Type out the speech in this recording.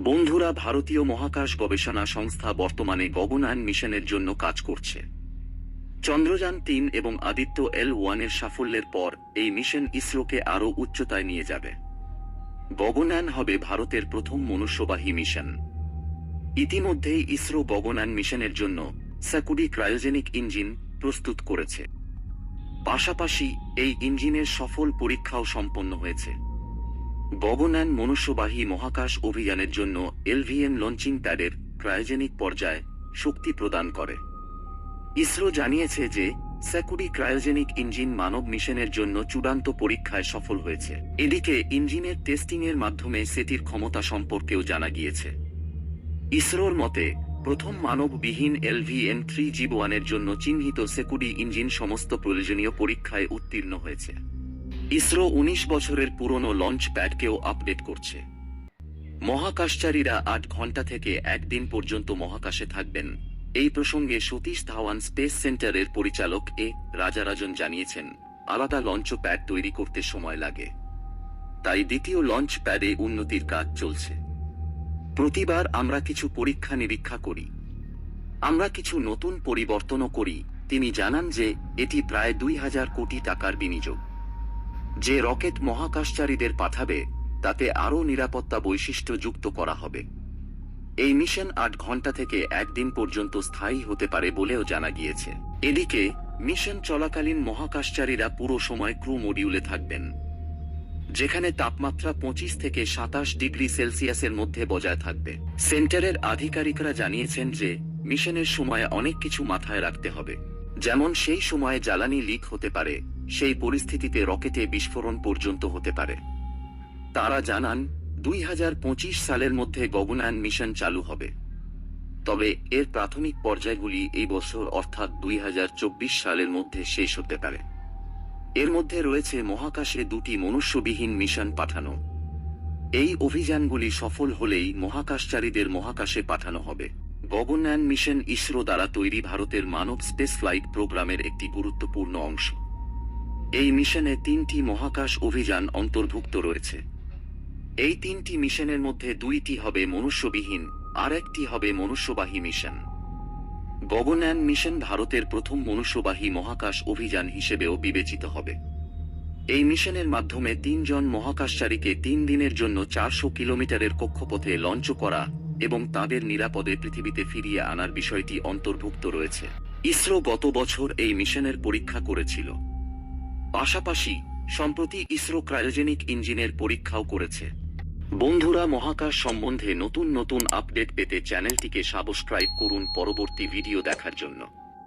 বন্ধুরা ভারতীয় মহাকাশ গবেষণা সংস্থা বর্তমানে গগনায়ন মিশনের জন্য কাজ করছে। চন্দ্রযান তিন এবং আদিত্য এল ওয়ানের সাফল্যের পর এই মিশন ইসরোকে আরও উচ্চতায় নিয়ে যাবে। গগনায়ন হবে ভারতের প্রথম মনুষ্যবাহী মিশন। ইতিমধ্যেই ইসরো গগনায়ন মিশনের জন্য স্যাকুডি ক্রায়োজেনিক ইঞ্জিন প্রস্তুত করেছে। পাশাপাশি এই ইঞ্জিনের সফল পরীক্ষাও সম্পন্ন হয়েছে। গগনায়ন মনুষ্যবাহী মহাকাশ অভিযানের জন্য এলভিএন লঞ্চিং প্যাডের ক্রায়োজেনিক পর্যায়ে শক্তি প্রদান করে। ইসরো জানিয়েছে যে, স্যাকুডি ক্রায়োজেনিক ইঞ্জিন মানব মিশনের জন্য চূড়ান্ত পরীক্ষায় সফল হয়েছে। এদিকে, ইঞ্জিনের টেস্টিংয়ের মাধ্যমে সেটির ক্ষমতা সম্পর্কেও জানা গিয়েছে। ইসরোর মতে, প্রথম মানববিহীন এলভিএন থ্রি জি ওয়ানের জন্য চিহ্নিত সেকুডি ইঞ্জিন সমস্ত প্রয়োজনীয় পরীক্ষায় উত্তীর্ণ হয়েছে। ইসরো উনিশ বছরের পুরনো লঞ্চ প্যাডকেও আপডেট করছে। মহাকাশচারীরা আট ঘণ্টা থেকে একদিন পর্যন্ত মহাকাশে থাকবেন। এই প্রসঙ্গে সতীশ ধাওয়ান স্পেস সেন্টারের পরিচালক এ রাজারাজন জানিয়েছেন, আলাদা লঞ্চ প্যাড তৈরি করতে সময় লাগে। তাই দ্বিতীয় লঞ্চ প্যাডে উন্নতির কাজ চলছে। প্রতিবার আমরা কিছু পরীক্ষা নিরীক্ষা করি। আমরা কিছু নতুন পরিবর্তনও করি। তিনি জানান যে এটি প্রায় দুই হাজার কোটি টাকার বিনিয়োগ। যে রকেট মহাকাশচারীদের পাঠাবে, তাতে আরও নিরাপত্তা বৈশিষ্ট্য যুক্ত করা হবে। এই মিশন আট ঘণ্টা থেকে একদিন পর্যন্ত স্থায়ী হতে পারে বলেও জানা গিয়েছে। এদিকে, মিশন চলাকালীন মহাকাশচারীরা পুরো সময় ক্রু মডিউলে থাকবেন, যেখানে তাপমাত্রা পঁচিশ থেকে সাতাশ ডিগ্রি সেলসিয়াসের মধ্যে বজায় থাকবে। সেন্টারের আধিকারিকরা জানিয়েছেন যে, মিশনের সময় অনেক কিছু মাথায় রাখতে হবে, যেমন সেই সময়ে জ্বালানি লিক হতে পারে সেই পরিস্থিতিতে রকেটে বিস্ফোরণ পর্যন্ত হতে পারে। তারা জানান, দুই হাজার পঁচিশ সালের মধ্যে গগনায়ন মিশন চালু হবে। তবে এর প্রাথমিক পর্যায়গুলি এই বছর অর্থাৎ দুই হাজার চব্বিশ সালের মধ্যে শেষ হতে পারে। এর মধ্যে রয়েছে মহাকাশে দুটি মনুষ্যবিহীন মিশন পাঠানো। এই অভিযানগুলি সফল হলেই মহাকাশচারীদের মহাকাশে পাঠানো হবে। গগনয়ান মিশন ইসরো দ্বারা তৈরি ভারতের মানব স্পেস ফ্লাইট প্রোগ্রামের একটি গুরুত্বপূর্ণ অংশ। এই মিশনে তিনটি মহাকাশ অভিযান অন্তর্ভুক্ত রয়েছে। এই তিনটি মিশনের মধ্যে দুইটি হবে মনুষ্যবিহীন আর একটি হবে মনুষ্যবাহী মিশন। গগনয়ান মিশন ভারতের প্রথম মনুষ্যবাহী মহাকাশ অভিযান হিসেবেও বিবেচিত হবে। এই মিশনের মাধ্যমে তিনজন মহাকাশচারীকে তিন দিনের জন্য চারশো কিলোমিটারের কক্ষপথে লঞ্চ করা এবং তাদের নিরাপদে পৃথিবীতে ফিরিয়ে আনার বিষয়টি অন্তর্ভুক্ত রয়েছে। ইসরো গত বছর এই মিশনের পরীক্ষা করেছিল। পাশাপাশি সম্প্রতি ইসরো ক্রায়োজেনিক ইঞ্জিনের পরীক্ষাও করেছে। বন্ধুরা, মহাকাশ সম্বন্ধে নতুন নতুন আপডেট পেতে চ্যানেলটিকে সাবস্ক্রাইব করুন পরবর্তী ভিডিও দেখার জন্য।